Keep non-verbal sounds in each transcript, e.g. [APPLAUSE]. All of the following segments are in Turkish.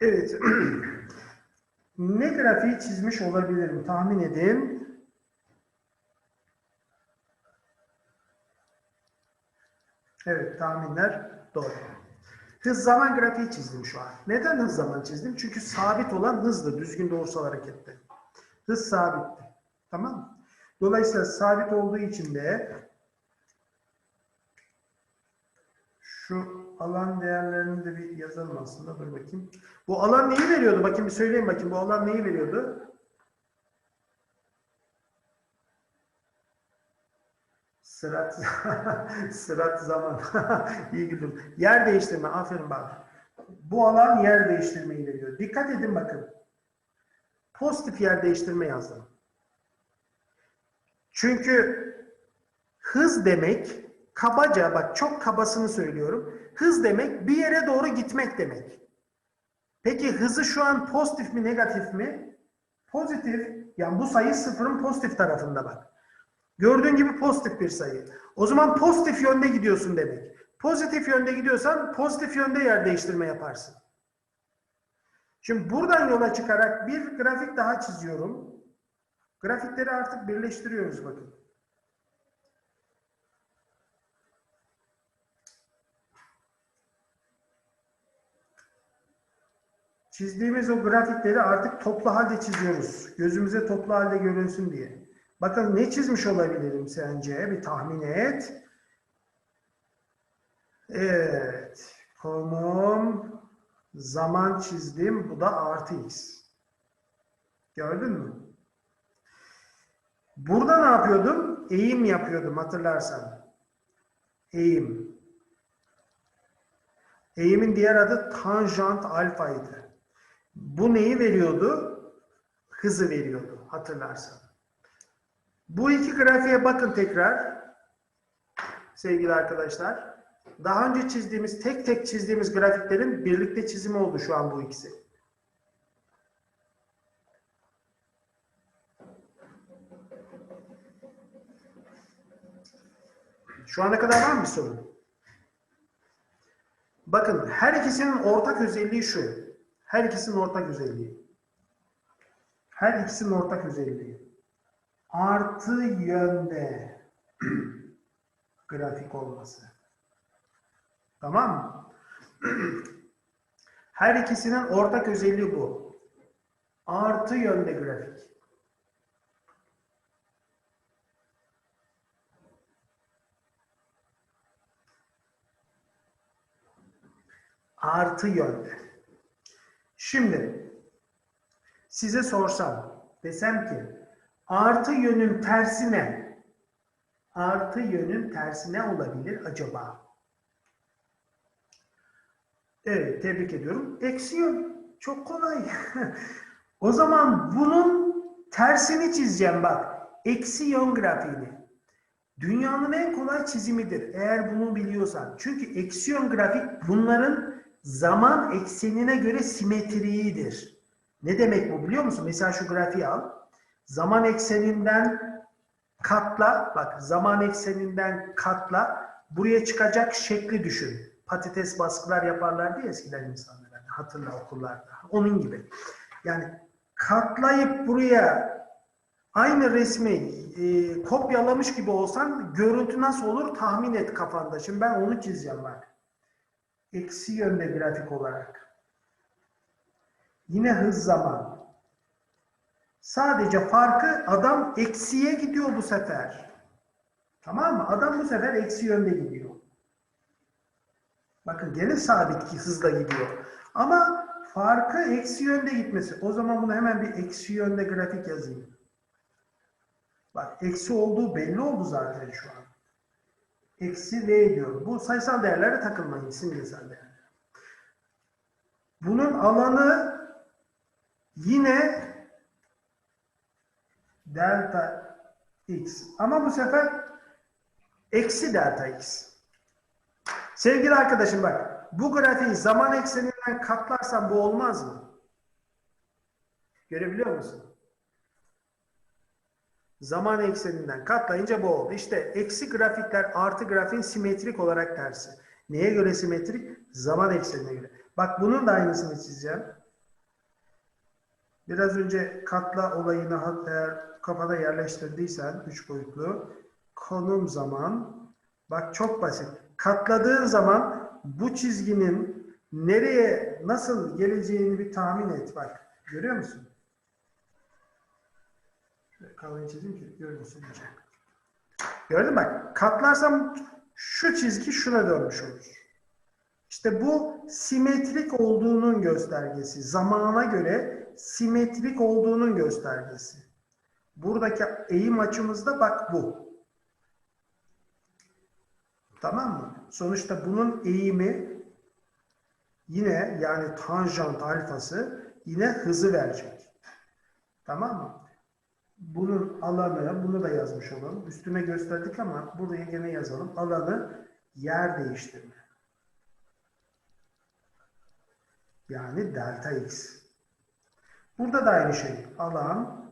Evet. [CLEARS THROAT] ne grafiği çizmiş olabilirim? Tahmin edin. Evet, tahminler doğru. Hız zaman grafiği çizdim şu an. Neden hız zaman çizdim? Çünkü sabit olan hızlı, düzgün doğrusal harekette. Hız sabitti. Tamam mı? Dolayısıyla sabit olduğu için de şu alan değerlerini de bir yazalım aslında. Dur bakayım. Bu alan neyi veriyordu? Bakayım bir söyleyin bakayım. Bu alan neyi veriyordu? Sırat, [LAUGHS] sırat zaman. [LAUGHS] İyi güldüm. Yer değiştirme. Aferin bak. Bu alan yer değiştirmeyi veriyor. Dikkat edin bakın. Pozitif yer değiştirme yazdım. Çünkü hız demek kabaca bak çok kabasını söylüyorum. Hız demek bir yere doğru gitmek demek. Peki hızı şu an pozitif mi negatif mi? Pozitif. Yani bu sayı sıfırın pozitif tarafında bak. Gördüğün gibi pozitif bir sayı. O zaman pozitif yönde gidiyorsun demek. Pozitif yönde gidiyorsan pozitif yönde yer değiştirme yaparsın. Şimdi buradan yola çıkarak bir grafik daha çiziyorum. Grafikleri artık birleştiriyoruz bakın. Çizdiğimiz o grafikleri artık toplu halde çiziyoruz. Gözümüze toplu halde görünsün diye. Bakın ne çizmiş olabilirim sence? Bir tahmin et. Evet. Konum, zaman çizdim. Bu da artı x. Gördün mü? Burada ne yapıyordum? Eğim yapıyordum hatırlarsan. Eğim. Eğimin diğer adı tanjant alfaydı. Bu neyi veriyordu? Hızı veriyordu hatırlarsan. Bu iki grafiğe bakın tekrar sevgili arkadaşlar. Daha önce çizdiğimiz, tek tek çizdiğimiz grafiklerin birlikte çizimi oldu şu an bu ikisi. Şu ana kadar var mı sorun? Bakın her ikisinin ortak özelliği şu. Her ikisinin ortak özelliği. Her ikisinin ortak özelliği. Artı yönde [CLEARS THROAT] grafik olması. Tamam? [CLEARS THROAT] Her ikisinin ortak özelliği bu. Artı yönde grafik. Artı yönde. Şimdi size sorsam desem ki artı yönün tersi ne? Artı yönün tersi ne olabilir acaba? Evet, tebrik ediyorum. Eksi yön. Çok kolay. [LAUGHS] o zaman bunun tersini çizeceğim bak. Eksi yön grafiğini. Dünyanın en kolay çizimidir. Eğer bunu biliyorsan. Çünkü eksi yön grafik bunların zaman eksenine göre simetriğidir. Ne demek bu biliyor musun? Mesela şu grafiği al. Zaman ekseninden katla. Bak zaman ekseninden katla. Buraya çıkacak şekli düşün patates baskılar yaparlardı ya eskiden insanlar. Yani hatırla okullarda. Onun gibi. Yani katlayıp buraya aynı resmi e, kopyalamış gibi olsan görüntü nasıl olur tahmin et kafanda. Şimdi ben onu çizeceğim bak. Eksi yönde grafik olarak. Yine hız zaman. Sadece farkı adam eksiye gidiyor bu sefer. Tamam mı? Adam bu sefer eksi yönde gidiyor. Bakın gene sabit ki hızla gidiyor. Ama farkı eksi yönde gitmesi. O zaman bunu hemen bir eksi yönde grafik yazayım. Bak eksi olduğu belli oldu zaten şu an. Eksi V diyor. Bu sayısal değerlere takılmayın. Simgesel değerler. Bunun alanı yine delta x. Ama bu sefer eksi delta x. Sevgili arkadaşım bak, bu grafiği zaman ekseninden katlarsan bu olmaz mı? Görebiliyor musun? Zaman ekseninden katlayınca bu oldu. İşte eksi grafikler artı grafiğin simetrik olarak tersi. Neye göre simetrik? Zaman eksenine göre. Bak bunun da aynısını çizeceğim. Biraz önce katla olayını eğer kafada yerleştirdiysen üç boyutlu konum zaman bak çok basit. Katladığın zaman bu çizginin nereye nasıl geleceğini bir tahmin et bak. Görüyor musun? Şöyle kalın çizeyim ki görünsün iyice. Gördün mü? Katlarsam şu çizgi şuna dönmüş olur. İşte bu simetrik olduğunun göstergesi. Zamana göre simetrik olduğunun göstergesi. Buradaki eğim açımızda bak bu. Tamam mı? Sonuçta bunun eğimi yine yani tanjant alfası yine hızı verecek. Tamam mı? Bunun alanı, bunu da yazmış olalım. Üstüne gösterdik ama buraya gene yazalım. Alanı yer değiştirme. Yani delta x. Burada da aynı şey. Alan,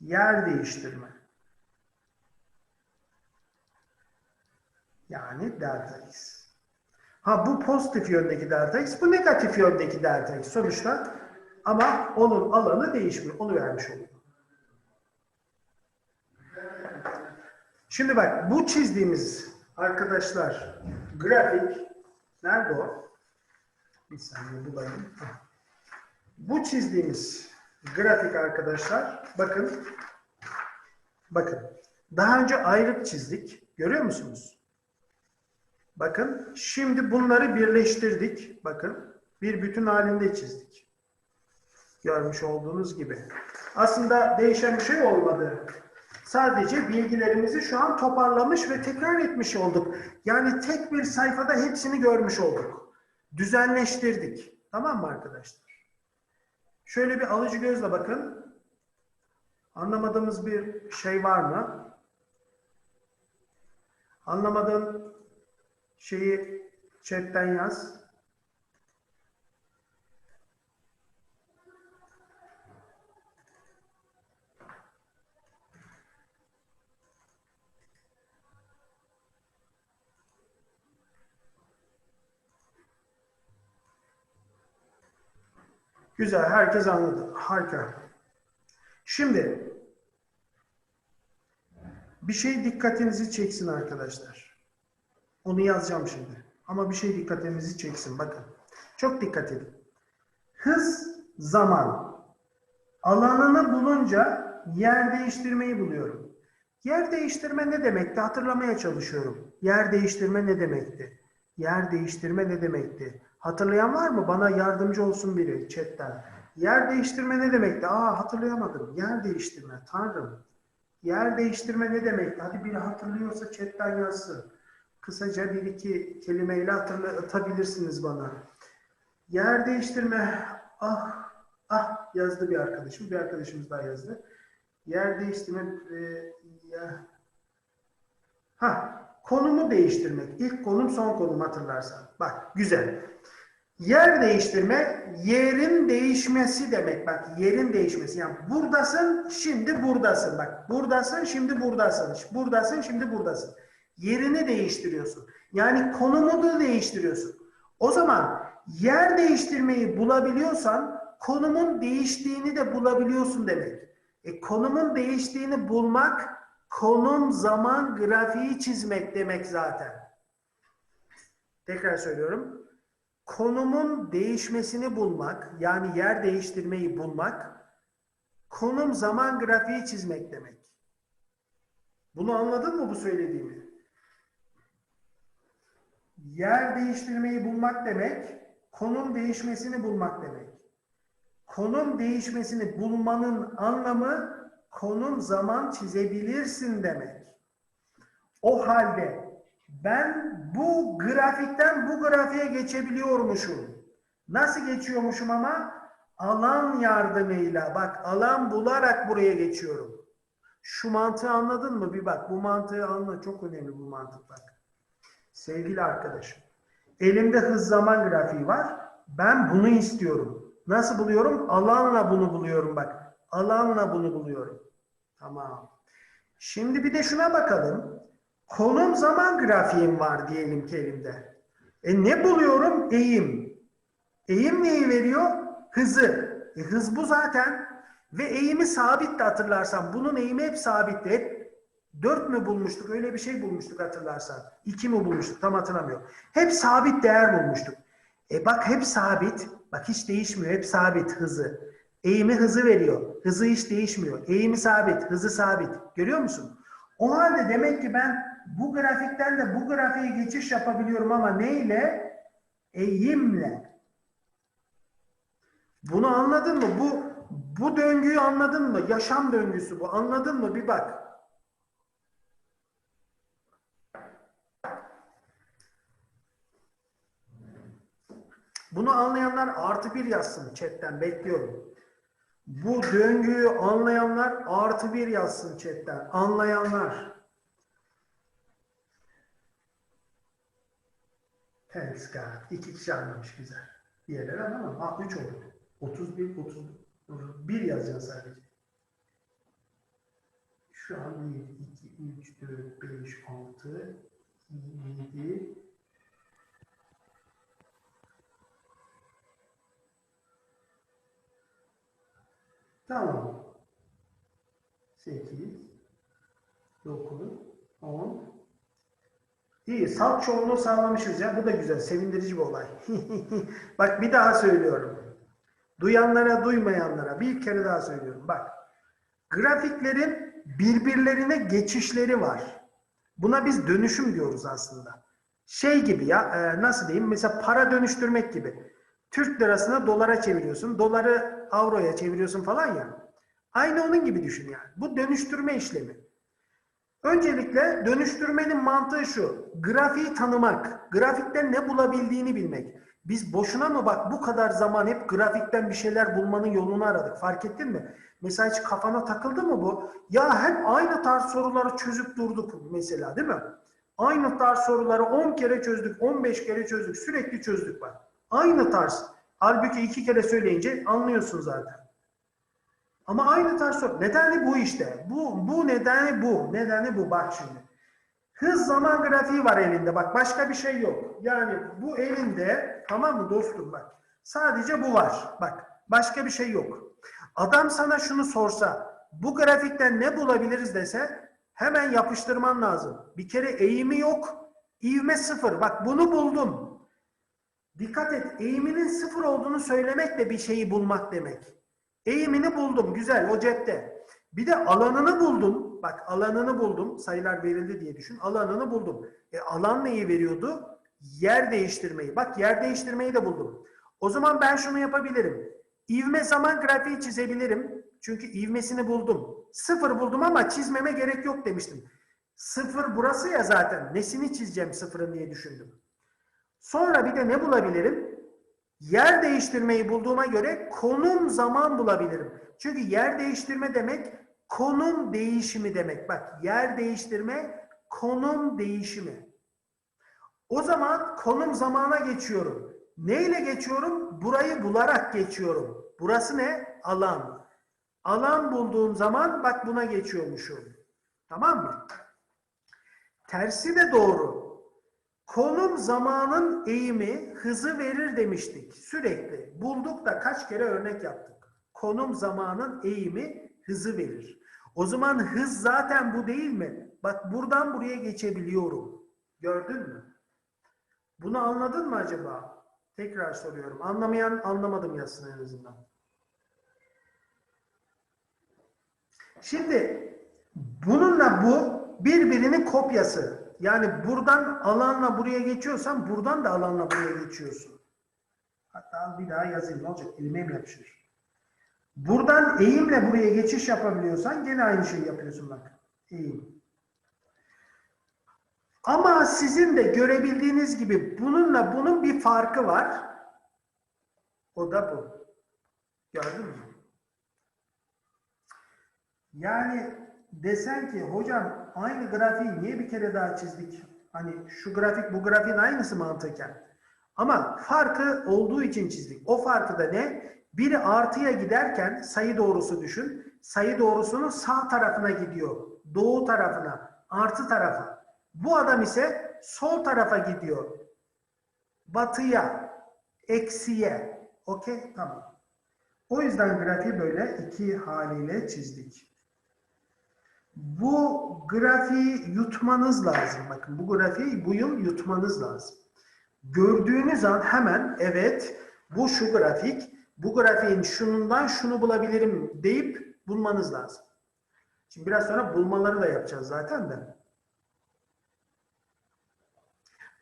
yer değiştirme. Yani delta x. Ha bu pozitif yöndeki delta x, bu negatif yöndeki delta x sonuçta. Ama onun alanı değişmiyor. Onu vermiş oluyor. Şimdi bak bu çizdiğimiz arkadaşlar grafik nerede o? Bir saniye bulayım. Bu çizdiğimiz grafik arkadaşlar bakın bakın daha önce ayrık çizdik. Görüyor musunuz? Bakın şimdi bunları birleştirdik. Bakın bir bütün halinde çizdik. Görmüş olduğunuz gibi. Aslında değişen bir şey olmadı. Sadece bilgilerimizi şu an toparlamış ve tekrar etmiş olduk. Yani tek bir sayfada hepsini görmüş olduk. Düzenleştirdik. Tamam mı arkadaşlar? Şöyle bir alıcı gözle bakın. Anlamadığımız bir şey var mı? Anlamadığın şeyi chatten yaz. Güzel, herkes anladı. Harika. Şimdi bir şey dikkatinizi çeksin arkadaşlar. Onu yazacağım şimdi. Ama bir şey dikkatinizi çeksin. Bakın. Çok dikkat edin. Hız, zaman. Alanını bulunca yer değiştirmeyi buluyorum. Yer değiştirme ne demekti? Hatırlamaya çalışıyorum. Yer değiştirme ne demekti? Yer değiştirme ne demekti? Hatırlayan var mı? Bana yardımcı olsun biri chatten. Yer değiştirme ne demekti? Aa hatırlayamadım. Yer değiştirme. Tanrım. Yer değiştirme ne demekti? Hadi biri hatırlıyorsa chatten yazsın. Kısaca bir iki kelimeyle hatırlatabilirsiniz bana. Yer değiştirme. Ah, ah yazdı bir arkadaşım. Bir arkadaşımız daha yazdı. Yer değiştirme. E, ya. Ha, konumu değiştirmek. İlk konum son konum hatırlarsan. Bak güzel. Yer değiştirme, yerin değişmesi demek. Bak yerin değişmesi. Yani buradasın, şimdi buradasın. Bak buradasın, şimdi buradasın. Buradasın, şimdi buradasın. Yerini değiştiriyorsun. Yani konumunu değiştiriyorsun. O zaman yer değiştirmeyi bulabiliyorsan konumun değiştiğini de bulabiliyorsun demek. E, konumun değiştiğini bulmak konum zaman grafiği çizmek demek zaten. Tekrar söylüyorum. Konumun değişmesini bulmak, yani yer değiştirmeyi bulmak, konum zaman grafiği çizmek demek. Bunu anladın mı bu söylediğimi? Yer değiştirmeyi bulmak demek, konum değişmesini bulmak demek. Konum değişmesini bulmanın anlamı konum zaman çizebilirsin demek. O halde ben bu grafikten bu grafiğe geçebiliyormuşum. Nasıl geçiyormuşum ama? Alan yardımıyla. Bak alan bularak buraya geçiyorum. Şu mantığı anladın mı? Bir bak bu mantığı anla. Çok önemli bu mantık bak. Sevgili arkadaşım. Elimde hız zaman grafiği var. Ben bunu istiyorum. Nasıl buluyorum? Alanla bunu buluyorum bak. Alanla bunu buluyorum. Tamam. Şimdi bir de şuna bakalım. Konum zaman grafiğim var diyelim ki elimde. E ne buluyorum? Eğim. Eğim neyi veriyor? Hızı. E, hız bu zaten. Ve eğimi sabit de hatırlarsan. Bunun eğimi hep sabitti. Hep 4 mü bulmuştuk? Öyle bir şey bulmuştuk hatırlarsan. 2 mi bulmuştuk? Tam hatırlamıyorum. Hep sabit değer bulmuştuk. E bak hep sabit. Bak hiç değişmiyor. Hep sabit hızı. Eğimi hızı veriyor. Hızı hiç değişmiyor. Eğimi sabit. Hızı sabit. Görüyor musun? O halde demek ki ben bu grafikten de bu grafiğe geçiş yapabiliyorum ama neyle? Eğimle. Bunu anladın mı? Bu bu döngüyü anladın mı? Yaşam döngüsü bu. Anladın mı? Bir bak. Bunu anlayanlar artı bir yazsın chatten. Bekliyorum. Bu döngüyü anlayanlar artı bir yazsın chatten. Anlayanlar. Thanks God. İki kişi anlamış güzel. Diğerleri anlamadı. Ha, üç oldu. 31, 31 yazacaksın sadece. Şu an 1, 2, 3, 4, 5, 6, 7, Tamam. 8, 9, 10. İyi. Salt çoğunluğu sağlamışız ya. Bu da güzel. Sevindirici bir olay. [LAUGHS] Bak bir daha söylüyorum. Duyanlara, duymayanlara bir kere daha söylüyorum. Bak. Grafiklerin birbirlerine geçişleri var. Buna biz dönüşüm diyoruz aslında. Şey gibi ya, e, nasıl diyeyim? Mesela para dönüştürmek gibi. Türk lirasını dolara çeviriyorsun. Doları avroya çeviriyorsun falan ya. Aynı onun gibi düşün yani. Bu dönüştürme işlemi. Öncelikle dönüştürmenin mantığı şu. Grafiği tanımak. Grafikten ne bulabildiğini bilmek. Biz boşuna mı bak bu kadar zaman hep grafikten bir şeyler bulmanın yolunu aradık. Fark ettin mi? Mesela hiç kafana takıldı mı bu? Ya hep aynı tarz soruları çözüp durduk mesela değil mi? Aynı tarz soruları 10 kere çözdük, 15 kere çözdük, sürekli çözdük bak. Aynı tarz. Halbuki iki kere söyleyince anlıyorsun zaten. Ama aynı tarz soru. Nedeni bu işte. Bu, bu nedeni bu. Nedeni bu. Bak şimdi. Hız zaman grafiği var elinde. Bak başka bir şey yok. Yani bu elinde tamam mı dostum bak. Sadece bu var. Bak başka bir şey yok. Adam sana şunu sorsa bu grafikten ne bulabiliriz dese hemen yapıştırman lazım. Bir kere eğimi yok. İvme sıfır. Bak bunu buldum. Dikkat et. Eğiminin sıfır olduğunu söylemek de bir şeyi bulmak demek. Eğimini buldum. Güzel. O cepte. Bir de alanını buldum. Bak alanını buldum. Sayılar verildi diye düşün. Alanını buldum. E, alan neyi veriyordu? Yer değiştirmeyi. Bak yer değiştirmeyi de buldum. O zaman ben şunu yapabilirim. İvme zaman grafiği çizebilirim. Çünkü ivmesini buldum. Sıfır buldum ama çizmeme gerek yok demiştim. Sıfır burası ya zaten. Nesini çizeceğim sıfırın diye düşündüm. Sonra bir de ne bulabilirim? Yer değiştirmeyi bulduğuma göre konum zaman bulabilirim. Çünkü yer değiştirme demek konum değişimi demek. Bak yer değiştirme konum değişimi. O zaman konum zamana geçiyorum. Neyle geçiyorum? Burayı bularak geçiyorum. Burası ne? Alan. Alan bulduğum zaman bak buna geçiyormuşum. Tamam mı? Tersi de doğru. Konum zamanın eğimi hızı verir demiştik. Sürekli. Bulduk da kaç kere örnek yaptık. Konum zamanın eğimi hızı verir. O zaman hız zaten bu değil mi? Bak buradan buraya geçebiliyorum. Gördün mü? Bunu anladın mı acaba? Tekrar soruyorum. Anlamayan anlamadım yazsın en azından. Şimdi bununla bu birbirinin kopyası. Yani buradan alanla buraya geçiyorsan buradan da alanla buraya geçiyorsun. Hatta bir daha yazayım ne olacak? Mi yapışır? Buradan eğimle buraya geçiş yapabiliyorsan gene aynı şeyi yapıyorsun bak. Eğim. Ama sizin de görebildiğiniz gibi bununla bunun bir farkı var. O da bu. Gördün mü? Yani desen ki hocam aynı grafiği niye bir kere daha çizdik? Hani şu grafik bu grafiğin aynısı mantıken. Ama farkı olduğu için çizdik. O farkı da ne? Biri artıya giderken sayı doğrusu düşün. Sayı doğrusunun sağ tarafına gidiyor. Doğu tarafına, artı tarafa. Bu adam ise sol tarafa gidiyor. Batıya, eksiye. Okey? Tamam. O yüzden grafiği böyle iki haliyle çizdik. Bu grafiği yutmanız lazım. Bakın bu grafiği bu yıl yutmanız lazım. Gördüğünüz an hemen evet bu şu grafik, bu grafiğin şunundan şunu bulabilirim deyip bulmanız lazım. Şimdi biraz sonra bulmaları da yapacağız zaten de.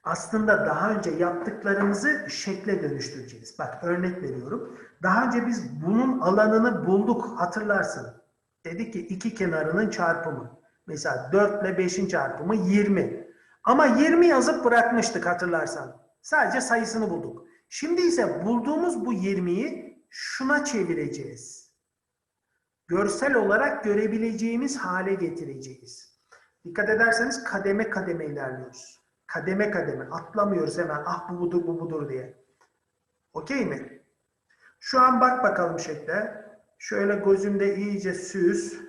Aslında daha önce yaptıklarımızı şekle dönüştüreceğiz. Bak örnek veriyorum. Daha önce biz bunun alanını bulduk hatırlarsın. Dedik ki iki kenarının çarpımı. Mesela 4 ile 5'in çarpımı 20. Ama 20 yazıp bırakmıştık hatırlarsan. Sadece sayısını bulduk. Şimdi ise bulduğumuz bu 20'yi şuna çevireceğiz. Görsel olarak görebileceğimiz hale getireceğiz. Dikkat ederseniz kademe kademe ilerliyoruz. Kademe kademe. Atlamıyoruz hemen. Ah bu budur bu budur diye. Okey mi? Şu an bak bakalım şekle. Şöyle gözünde iyice süz.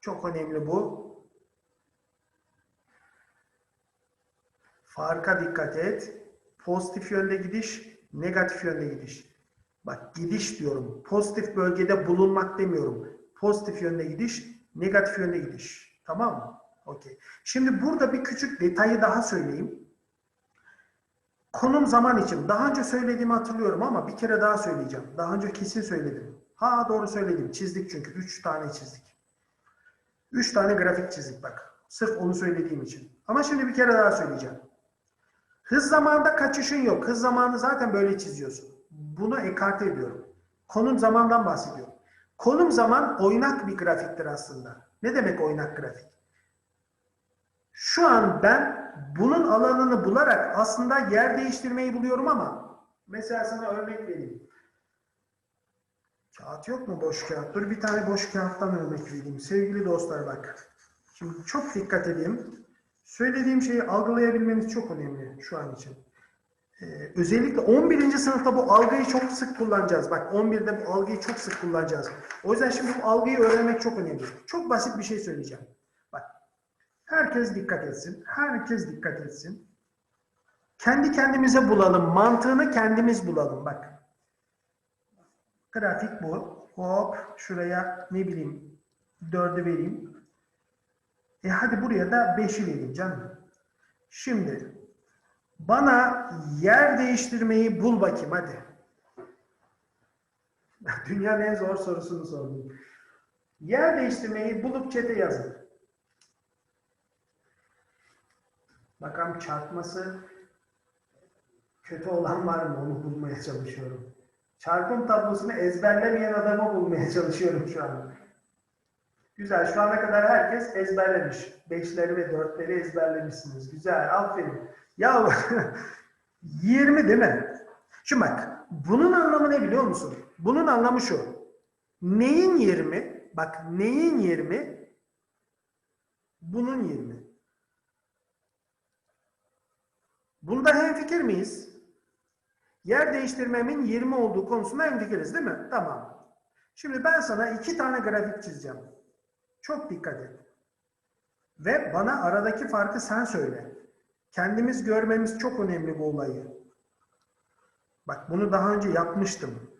Çok önemli bu. Farka dikkat et. Pozitif yönde gidiş, negatif yönde gidiş. Bak gidiş diyorum. Pozitif bölgede bulunmak demiyorum. Pozitif yönde gidiş, negatif yönde gidiş. Tamam mı? Okey. Şimdi burada bir küçük detayı daha söyleyeyim. Konum zaman için. Daha önce söylediğimi hatırlıyorum ama bir kere daha söyleyeceğim. Daha önce kesin söyledim. Ha doğru söyledim. Çizdik çünkü. Üç tane çizdik. Üç tane grafik çizdik bak. Sırf onu söylediğim için. Ama şimdi bir kere daha söyleyeceğim. Hız zamanında kaçışın yok. Hız zamanı zaten böyle çiziyorsun. Bunu ekarte ediyorum. Konum zamandan bahsediyorum. Konum zaman oynak bir grafiktir aslında. Ne demek oynak grafik? Şu an ben bunun alanını bularak aslında yer değiştirmeyi buluyorum ama mesela sana örnek vereyim. Kağıt yok mu boş kağıt? Dur bir tane boş kağıttan örnek vereyim. Sevgili dostlar bak. Şimdi çok dikkat edeyim. Söylediğim şeyi algılayabilmeniz çok önemli şu an için. Ee, özellikle 11. sınıfta bu algıyı çok sık kullanacağız. Bak 11'de bu algıyı çok sık kullanacağız. O yüzden şimdi bu algıyı öğrenmek çok önemli. Çok basit bir şey söyleyeceğim. Herkes dikkat etsin. Herkes dikkat etsin. Kendi kendimize bulalım. Mantığını kendimiz bulalım. Bak. Grafik bu. Hop şuraya ne bileyim 4'ü vereyim. E hadi buraya da 5'i vereyim canım. Şimdi bana yer değiştirmeyi bul bakayım hadi. [LAUGHS] Dünyanın en zor sorusunu sordum. Yer değiştirmeyi bulup çete yazın. Bakalım çarpması kötü olan var mı onu bulmaya çalışıyorum. Çarpım tablosunu ezberlemeyen adamı bulmaya çalışıyorum şu an. Güzel. Şu ana kadar herkes ezberlemiş. Beşleri ve dörtleri ezberlemişsiniz. Güzel. Aferin. Ya [LAUGHS] 20 değil mi? Şimdi bak. Bunun anlamı ne biliyor musun? Bunun anlamı şu. Neyin 20? Bak neyin 20? Bunun 20. Bunda hemfikir miyiz? Yer değiştirmemin 20 olduğu konusunda hemfikiriz değil mi? Tamam. Şimdi ben sana iki tane grafik çizeceğim. Çok dikkat et. Ve bana aradaki farkı sen söyle. Kendimiz görmemiz çok önemli bu olayı. Bak bunu daha önce yapmıştım.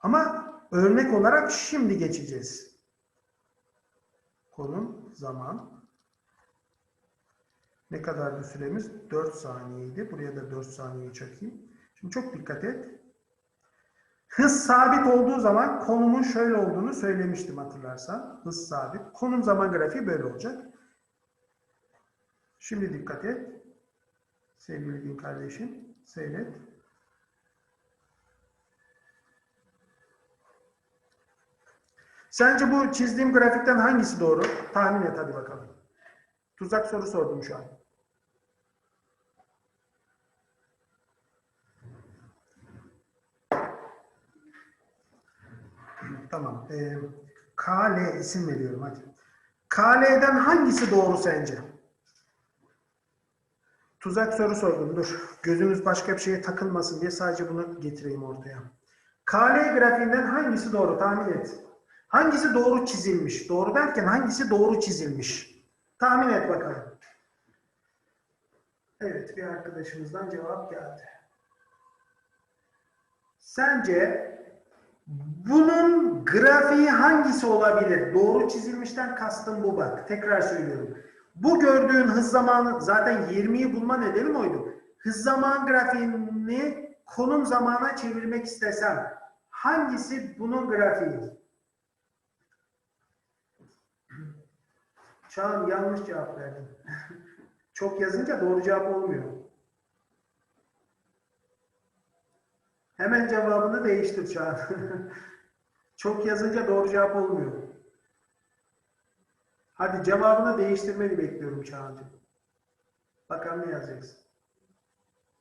Ama örnek olarak şimdi geçeceğiz. Konum, zaman. Ne kadardı süremiz? 4 saniyeydi. Buraya da 4 saniye çakayım. Şimdi çok dikkat et. Hız sabit olduğu zaman konumun şöyle olduğunu söylemiştim hatırlarsan. Hız sabit. Konum zaman grafiği böyle olacak. Şimdi dikkat et. Sevgili din kardeşim. Seyret. Sence bu çizdiğim grafikten hangisi doğru? Tahmin et hadi bakalım. Tuzak soru sordum şu an. Tamam. Ee, KL isim veriyorum hadi. KL'den hangisi doğru sence? Tuzak soru sordum. Dur. Gözünüz başka bir şeye takılmasın diye sadece bunu getireyim ortaya. KL grafiğinden hangisi doğru? Tahmin et. Hangisi doğru çizilmiş? Doğru derken hangisi doğru çizilmiş? Tahmin et bakalım. Evet, bir arkadaşımızdan cevap geldi. Sence Bunun grafiği hangisi olabilir? Doğru çizilmişten kastım bu bak. Tekrar söylüyorum. Bu gördüğün hız zamanı zaten 20'yi bulma nedenim oydu. Hız zaman grafiğini konum zamana çevirmek istesem hangisi bunun grafiği? Çağan yanlış cevap verdin. [LAUGHS] Çok yazınca doğru cevap olmuyor. Hemen cevabını değiştir Çağan. [LAUGHS] Çok yazınca doğru cevap olmuyor. Hadi cevabını değiştirmeni bekliyorum Çağan'cığım. Bakalım ne yazacaksın.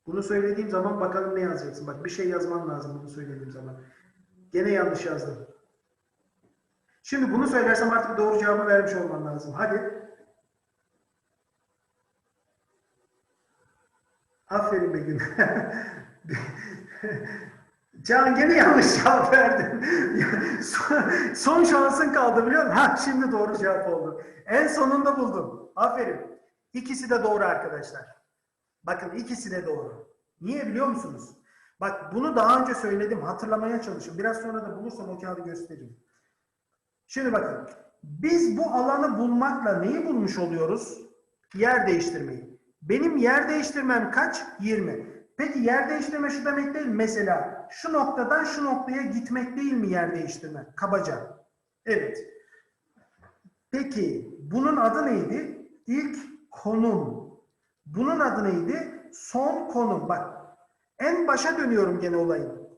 Bunu söylediğim zaman bakalım ne yazacaksın. Bak bir şey yazman lazım bunu söylediğim zaman. Gene yanlış yazdım. Şimdi bunu söylersem artık doğru cevabı vermiş olman lazım. Hadi. Aferin Begüm. [LAUGHS] [LAUGHS] Can gene yanlış cevap verdin. [LAUGHS] son, son şansın kaldı biliyor musun? Ha şimdi doğru cevap oldu. En sonunda buldum. Aferin. İkisi de doğru arkadaşlar. Bakın ikisi de doğru. Niye biliyor musunuz? Bak bunu daha önce söyledim. Hatırlamaya çalışın. Biraz sonra da bulursam o kağıdı göstereyim. Şimdi bakın. Biz bu alanı bulmakla neyi bulmuş oluyoruz? Yer değiştirmeyi. Benim yer değiştirmem kaç? 20. Peki yer değiştirme şu demek değil? Mesela şu noktadan şu noktaya gitmek değil mi yer değiştirme? Kabaca. Evet. Peki bunun adı neydi? İlk konum. Bunun adı neydi? Son konum. Bak en başa dönüyorum gene olayın.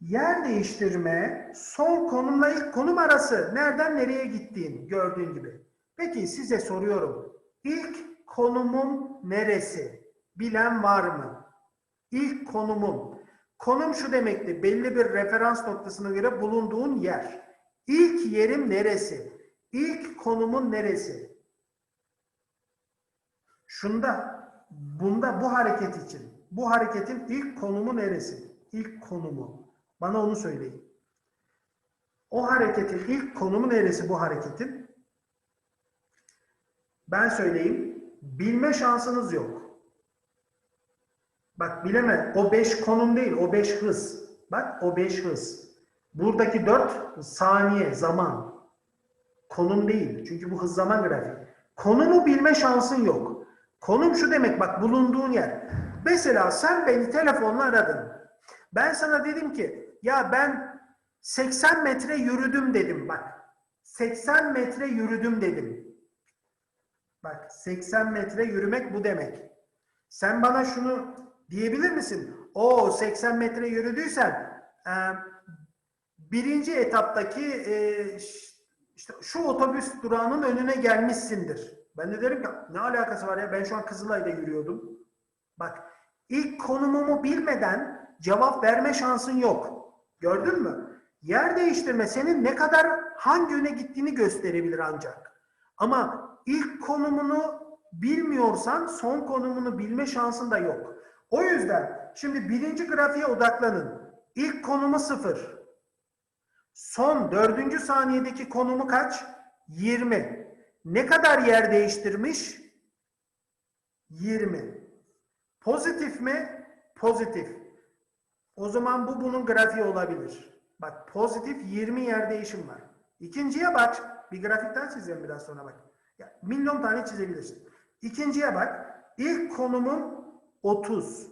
Yer değiştirme son konumla ilk konum arası nereden nereye gittiğin gördüğün gibi. Peki size soruyorum. İlk konumun neresi? Bilen var mı? İlk konumum. Konum şu demekti. Belli bir referans noktasına göre bulunduğun yer. İlk yerim neresi? İlk konumun neresi? Şunda, bunda bu hareket için. Bu hareketin ilk konumu neresi? İlk konumu. Bana onu söyleyin. O hareketin ilk konumu neresi bu hareketin? Ben söyleyeyim. Bilme şansınız yok. Bak bileme. O 5 konum değil. O 5 hız. Bak o 5 hız. Buradaki 4 saniye, zaman. Konum değil. Çünkü bu hız zaman grafiği. Konumu bilme şansın yok. Konum şu demek bak bulunduğun yer. Mesela sen beni telefonla aradın. Ben sana dedim ki ya ben 80 metre yürüdüm dedim bak. 80 metre yürüdüm dedim. Bak 80 metre yürümek bu demek. Sen bana şunu diyebilir misin? O 80 metre yürüdüysen e, birinci etaptaki e, işte şu otobüs durağının önüne gelmişsindir. Ben de derim ki ne alakası var ya ben şu an Kızılay'da yürüyordum. Bak ilk konumumu bilmeden cevap verme şansın yok. Gördün mü? Yer değiştirme senin ne kadar hangi yöne gittiğini gösterebilir ancak. Ama ilk konumunu bilmiyorsan son konumunu bilme şansın da yok. O yüzden şimdi birinci grafiğe odaklanın. İlk konumu sıfır. Son dördüncü saniyedeki konumu kaç? 20. Ne kadar yer değiştirmiş? 20. Pozitif mi? Pozitif. O zaman bu bunun grafiği olabilir. Bak pozitif 20 yer değişim var. İkinciye bak. Bir grafik daha çizelim biraz sonra bak. Ya, milyon tane çizebilirsin. İkinciye bak. İlk konumum 30.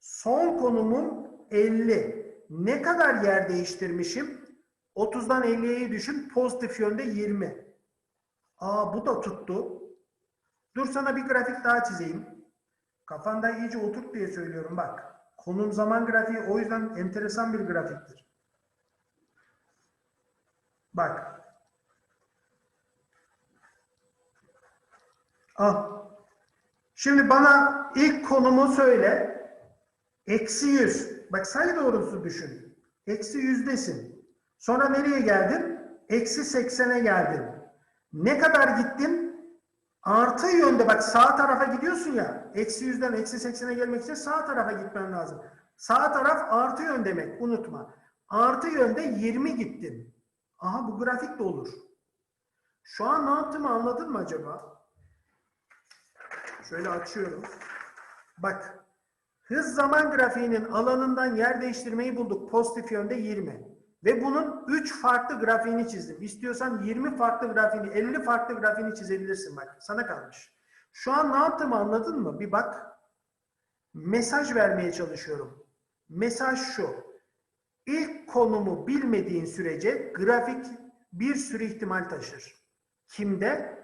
Son konumum 50. Ne kadar yer değiştirmişim? 30'dan 50'ye düşün. Pozitif yönde 20. Aa bu da tuttu. Dur sana bir grafik daha çizeyim. Kafanda iyice oturt diye söylüyorum bak. Konum zaman grafiği o yüzden enteresan bir grafiktir. Bak. Al. Şimdi bana ilk konumu söyle. Eksi 100. Bak sayı doğrusu düşün. Eksi yüzdesin. Sonra nereye geldin? Eksi 80'e geldin. Ne kadar gittin? Artı yönde bak sağ tarafa gidiyorsun ya. Eksi yüzden eksi 80'e gelmek için sağ tarafa gitmen lazım. Sağ taraf artı yön demek unutma. Artı yönde 20 gittin. Aha bu grafik de olur. Şu an ne yaptığımı anladın mı acaba? Şöyle açıyorum. Bak. Hız zaman grafiğinin alanından yer değiştirmeyi bulduk. Pozitif yönde 20. Ve bunun 3 farklı grafiğini çizdim. İstiyorsan 20 farklı grafiğini, 50 farklı grafiğini çizebilirsin bak. Sana kalmış. Şu an ne yaptığımı anladın mı? Bir bak. Mesaj vermeye çalışıyorum. Mesaj şu. İlk konumu bilmediğin sürece grafik bir sürü ihtimal taşır. Kimde?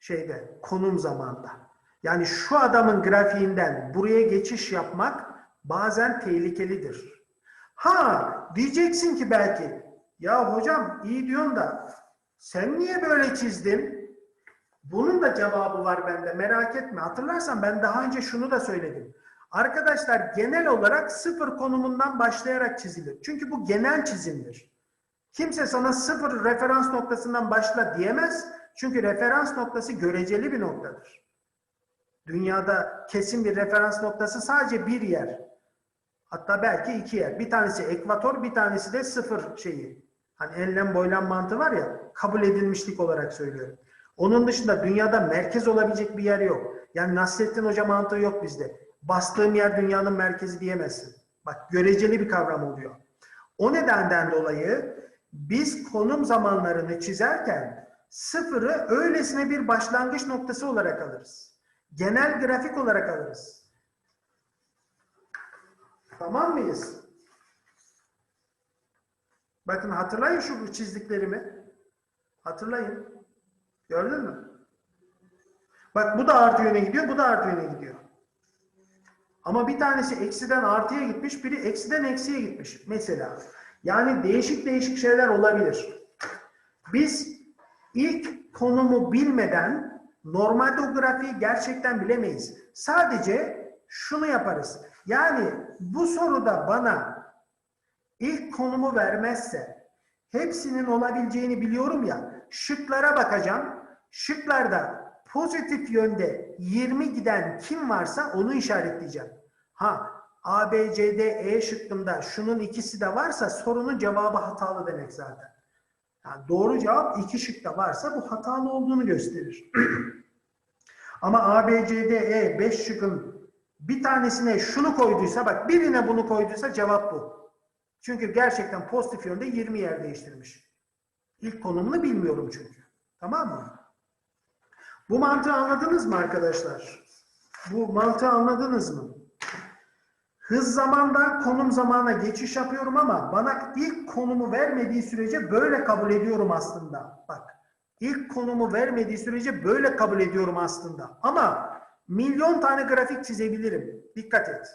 Şeyde, konum zamanda. Yani şu adamın grafiğinden buraya geçiş yapmak bazen tehlikelidir. Ha diyeceksin ki belki ya hocam iyi diyorsun da sen niye böyle çizdin? Bunun da cevabı var bende merak etme. Hatırlarsan ben daha önce şunu da söyledim. Arkadaşlar genel olarak sıfır konumundan başlayarak çizilir. Çünkü bu genel çizimdir. Kimse sana sıfır referans noktasından başla diyemez. Çünkü referans noktası göreceli bir noktadır. Dünyada kesin bir referans noktası sadece bir yer. Hatta belki iki yer. Bir tanesi ekvator, bir tanesi de sıfır şeyi. Hani enlem boylam mantığı var ya, kabul edilmişlik olarak söylüyorum. Onun dışında dünyada merkez olabilecek bir yer yok. Yani Nasrettin Hoca mantığı yok bizde. Bastığım yer dünyanın merkezi diyemezsin. Bak göreceli bir kavram oluyor. O nedenden dolayı biz konum zamanlarını çizerken sıfırı öylesine bir başlangıç noktası olarak alırız. Genel grafik olarak alırız. Tamam mıyız? Bakın hatırlayın şu çizdiklerimi. Hatırlayın. Gördün mü? Bak bu da artı yöne gidiyor, bu da artı yöne gidiyor. Ama bir tanesi eksiden artıya gitmiş, biri eksiden eksiye gitmiş mesela. Yani değişik değişik şeyler olabilir. Biz ilk konumu bilmeden grafiği gerçekten bilemeyiz. Sadece şunu yaparız. Yani bu soruda bana ilk konumu vermezse hepsinin olabileceğini biliyorum ya şıklara bakacağım. Şıklarda pozitif yönde 20 giden kim varsa onu işaretleyeceğim. Ha A, B, C, D, E şıkkında şunun ikisi de varsa sorunun cevabı hatalı demek zaten. Yani doğru cevap iki şıkta varsa bu hatalı olduğunu gösterir. [CLEARS THROAT] Ama A, B, C, D, E 5 şıkın bir tanesine şunu koyduysa bak birine bunu koyduysa cevap bu. Çünkü gerçekten pozitif yönde 20 yer değiştirmiş. İlk konumunu bilmiyorum çünkü. Tamam mı? Bu mantığı anladınız mı arkadaşlar? Bu mantığı anladınız mı? Hız zamandan konum zamana geçiş yapıyorum ama bana ilk konumu vermediği sürece böyle kabul ediyorum aslında. Bak ilk konumu vermediği sürece böyle kabul ediyorum aslında. Ama milyon tane grafik çizebilirim. Dikkat et.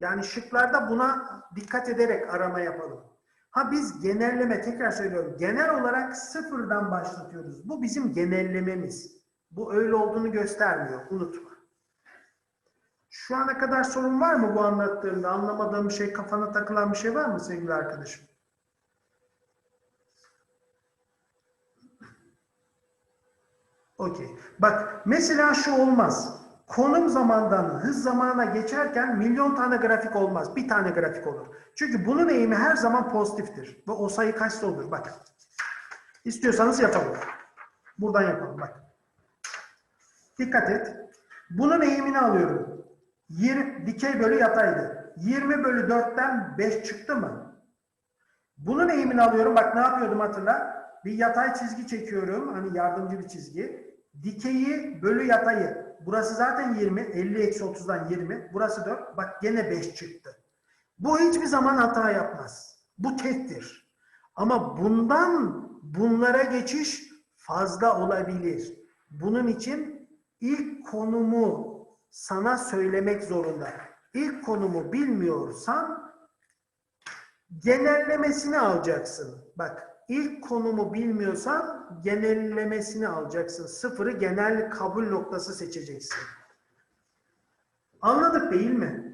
Yani şıklarda buna dikkat ederek arama yapalım. Ha biz genelleme tekrar söylüyorum. Genel olarak sıfırdan başlatıyoruz. Bu bizim genellememiz. Bu öyle olduğunu göstermiyor. Unutma. Şu ana kadar sorun var mı bu anlattığımda? Anlamadığım bir şey, kafana takılan bir şey var mı sevgili arkadaşım? Okey. Bak mesela şu olmaz. Konum zamandan hız zamana geçerken milyon tane grafik olmaz. Bir tane grafik olur. Çünkü bunun eğimi her zaman pozitiftir. Ve o sayı kaçsa olur. Bak. İstiyorsanız yapalım. Buradan yapalım. Bak. Dikkat et. Bunun eğimini alıyorum. 20, dikey bölü yataydı. 20 bölü 4'ten 5 çıktı mı? Bunun eğimini alıyorum. Bak ne yapıyordum hatırla. Bir yatay çizgi çekiyorum. Hani yardımcı bir çizgi. Dikeyi bölü yatayı. Burası zaten 20. 50 eksi 30'dan 20. Burası 4. Bak gene 5 çıktı. Bu hiçbir zaman hata yapmaz. Bu tektir. Ama bundan bunlara geçiş fazla olabilir. Bunun için ilk konumu sana söylemek zorunda. İlk konumu bilmiyorsan genellemesini alacaksın. Bak ilk konumu bilmiyorsan genellemesini alacaksın. Sıfırı genel kabul noktası seçeceksin. Anladık değil mi?